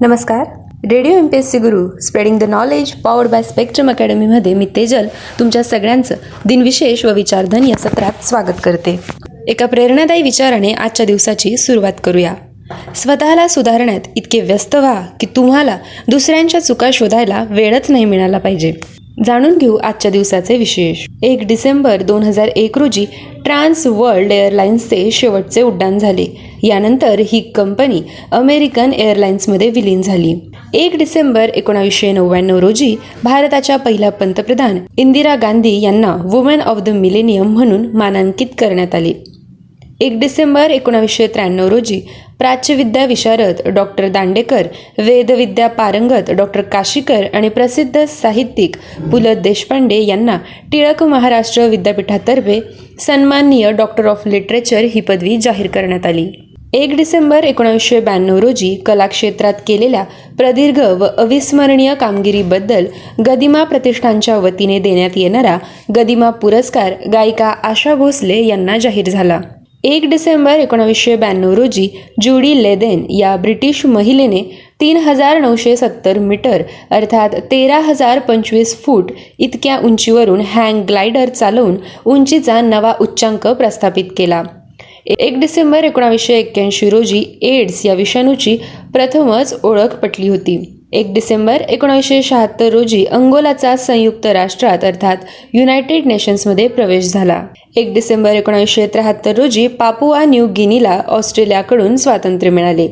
नमस्कार. Radio M P S C Guru spreading the knowledge powered by Spectrum अकॅडमीमध्ये मी तेजल तुमच्या सगळ्यांचं दिनविशेष व विचारधन या सत्रात स्वागत करते. एका प्रेरणादायी विचाराने आजच्या दिवसाची सुरुवात करूया. स्वतःला सुधारण्यात इतके व्यस्त व्हा की तुम्हाला दुसऱ्यांच्या चुका शोधायला वेळच नाही मिळाला पाहिजे. जाणून घेऊ आजच्या दिवसाचे विशेष. एक डिसेंबर दोन हजार एक रोजी ट्रान्स वर्ल्ड एअरलाइन्सचे शेवटचे उड्डाण झाले. यानंतर ही कंपनी अमेरिकन एअरलाइन्समध्ये विलीन झाली. एक डिसेंबर एकोणावीसशे नव्याण्णव रोजी भारताच्या पहिल्या पंतप्रधान इंदिरा गांधी यांना वुमेन ऑफ द मिलेनियम म्हणून मानांकित करण्यात आले. एक डिसेंबर एकोणावीसशे त्र्याण्णव रोजी प्राच्यविद्या विशारद डॉक्टर दांडेकर वेदविद्या पारंगत डॉक्टर काशीकर आणि प्रसिद्ध साहित्यिक पु ल देशपांडे यांना टिळक महाराष्ट्र विद्यापीठातर्फे सन्माननीय डॉक्टर ऑफ लिटरेचर ही पदवी जाहीर करण्यात आली. एक डिसेंबर एकोणीसशे ब्याण्णव रोजी कलाक्षेत्रात केलेल्या प्रदीर्घ व अविस्मरणीय कामगिरीबद्दल गदिमा प्रतिष्ठानच्या वतीने देण्यात येणारा गदिमा पुरस्कार गायिका आशा भोसले यांना जाहीर झाला. एक डिसेंबर एकोणावीसशे ब्याण्णव रोजी जुडी लेदेन या ब्रिटिश महिलेने तीन हजार नऊशे सत्तर मीटर अर्थात तेरा हजार पंचवीस फूट इतक्या उंचीवरून हँग ग्लायडर चालवून उंचीचा नवा उच्चांक प्रस्थापित केला. एक डिसेंबर एकोणावीसशे एक्क्याऐंशी रोजी एड्स या विषाणूची प्रथमच ओळख पटली होती. एक डिसेंबर एकोणीसशे शहात्तर रोजी अंगोलाचा संयुक्त राष्ट्रात अर्थात युनायटेड नेशन्समध्ये प्रवेश झाला. एक डिसेंबर एकोणीसशे त्र्याहत्तर रोजी पापुआ न्यू गिनीला ऑस्ट्रेलियाकडून स्वातंत्र्य मिळाले.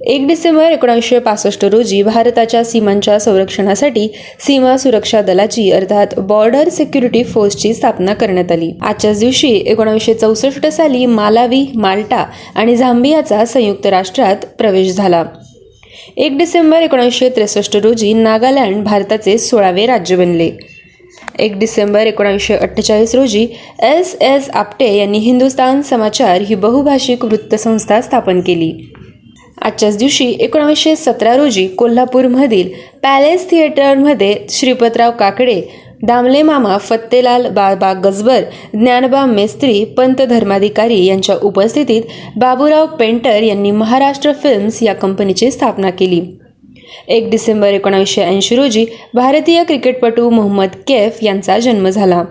एक डिसेंबर एकोणीसशे पासष्ट रोजी भारताच्या सीमांच्या संरक्षणासाठी सीमा सुरक्षा दलाची अर्थात बॉर्डर सिक्युरिटी फोर्सची स्थापना करण्यात आली. आजच्याच दिवशी एकोणीसशे चौसष्ट साली मालावी माल्टा आणि झांबियाचा संयुक्त राष्ट्रात प्रवेश झाला. एक डिसेंबर एकोणीसशे त्रेसष्ट रोजी नागालँड भारताचे सोळावे राज्य बनले. एक डिसेंबर एकोणीसशे अठ्ठेचाळीस रोजी एस एस आपटे यांनी हिंदुस्तान समाचार ही बहुभाषिक वृत्तसंस्था स्थापन केली. आजच्याच दिवशी एकोणीसशे सतरा रोजी कोल्हापूरमधील पॅलेस थिएटरमध्ये श्रीपतराव काकडे दामले मामा फत्तेलाल बाबा गजबर ज्ञानबा मेस्त्री पंत धर्माधिकारी यांच्या उपस्थितीत बाबूराव पेंटर यांनी महाराष्ट्र फिल्म्स या कंपनीची स्थापना केली. एक डिसेंबर एकोणीसशे ऐंशी रोजी भारतीय क्रिकेटपटू मोहम्मद कैफ यांचा जन्म झाला.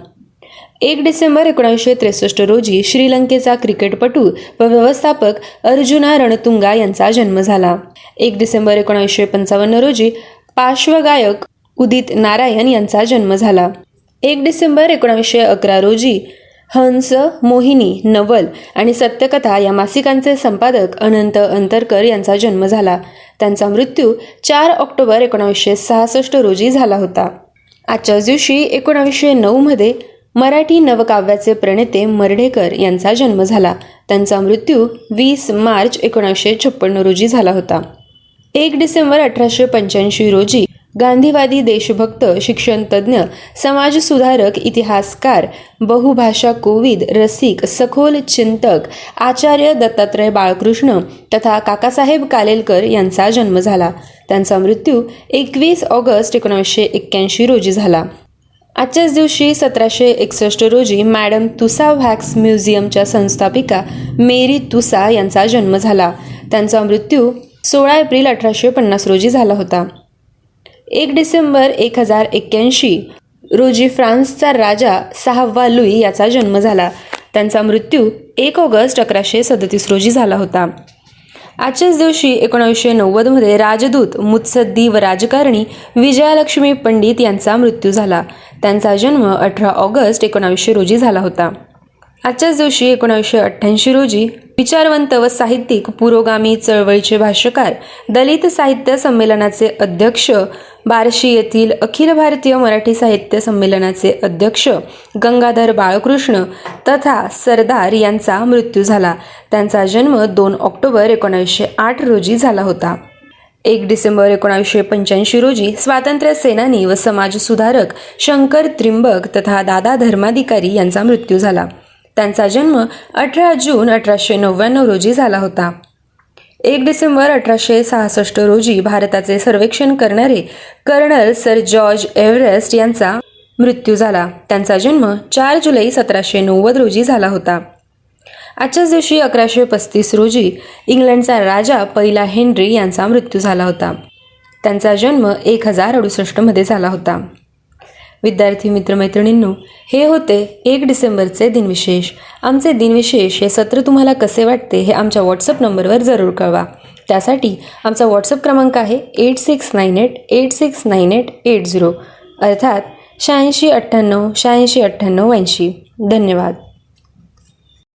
एक डिसेंबर एकोणीसशे त्रेसष्ट रोजी श्रीलंकेचा क्रिकेटपटू व व्यवस्थापक अर्जुना रणतुंगा यांचा जन्म झाला. एक डिसेंबर एकोणीसशे पंचावन्न रोजी पार्श्वगायक उदित नारायण यांचा जन्म झाला. एक डिसेंबर एकोणीसशे अकरा रोजी हंस मोहिनी नवल आणि सत्यकथा या मासिकांचे संपादक अनंत अंतरकर यांचा जन्म झाला. त्यांचा मृत्यू चार ऑक्टोबर एकोणावीसशे सहासष्ट रोजी झाला होता. आजच्याच दिवशी एकोणावीसशे नऊमध्ये मराठी नवकाव्याचे प्रणेते मर्ढेकर यांचा जन्म झाला. त्यांचा मृत्यू वीस मार्च एकोणावीसशे छप्पन्न रोजी झाला होता. एक डिसेंबर अठराशे पंच्याऐंशी रोजी गांधीवादी देशभक्त शिक्षणतज्ञ समाजसुधारक इतिहासकार बहुभाषा कोविद रसिक सखोल चिंतक आचार्य दत्तात्रय बाळकृष्ण तथा काकासाहेब कालेलकर यांचा जन्म झाला. त्यांचा मृत्यू एकवीस ऑगस्ट एकोणीसशे एक्क्याऐंशी रोजी झाला. आजच्याच दिवशी सतराशे एकसष्ट रोजी मॅडम तुसा व्हॅक्स म्युझियमच्या संस्थापिका मेरी तुसा यांचा जन्म झाला. त्यांचा मृत्यू सोळा एप्रिल अठराशे पन्नास रोजी झाला होता. एक डिसेंबर एक हजार एक्क्याऐंशी रोजी फ्रान्सचा राजा सहावा लुई याचा जन्म झाला. त्यांचा मृत्यू एक ऑगस्ट अकराशे सदतीस रोजी झाला होता. आजच्याच दिवशी एकोणीसशे नव्वदमध्ये राजदूत मुत्सद्दी व राजकारणी विजयालक्ष्मी पंडित यांचा मृत्यू झाला. त्यांचा जन्म अठरा ऑगस्ट एकोणावीसशे रोजी झाला होता. आजच्याच दिवशी एकोणीसशे अठ्ठ्याऐंशी रोजी विचारवंत व साहित्यिक पुरोगामी चळवळीचे भाष्यकार दलित साहित्य संमेलनाचे अध्यक्ष बार्शी येथील अखिल भारतीय मराठी साहित्य संमेलनाचे अध्यक्ष गंगाधर बाळकृष्ण तथा सरदार यांचा मृत्यू झाला. त्यांचा जन्म दोन ऑक्टोबर एकोणावीसशे आठ रोजी झाला होता. एक डिसेंबर एकोणावीसशे पंच्याऐंशी रोजी स्वातंत्र्य सेनानी व समाजसुधारक शंकर त्रिंबक तथा दादा धर्माधिकारी यांचा मृत्यू झाला. त्यांचा जन्म अठरा जून अठराशे नव्याण्णव रोजी झाला होता. एक डिसेंबर अठराशे सहासष्ट रोजी भारताचे सर्वेक्षण करणारे कर्नल सर जॉर्ज एव्हरेस्ट यांचा मृत्यू झाला. त्यांचा जन्म चार जुलै सतराशे नव्वद रोजी झाला होता. आजच्याच दिवशी अकराशे पस्तीस रोजी इंग्लंडचा राजा पहिला हेनरी यांचा मृत्यू झाला होता. त्यांचा जन्म एक हजार अडुसष्टमध्ये झाला होता. विद्यार्थी मित्रमैत्रिणींनो हे होते एक डिसेंबरचे दिनविशेष. आमचे दिनविशेष हे सत्र तुम्हाला कसे वाटते हे आमच्या व्हॉट्सअप नंबरवर जरूर कळवा. त्यासाठी आमचा व्हॉट्सअप क्रमांक आहे eight six nine eight eight six nine eight eight zero. अर्थात शहाऐंशी अठ्ठ्याण्णव शहाऐंशी अठ्ठ्याण्णव ऐंशी. धन्यवाद.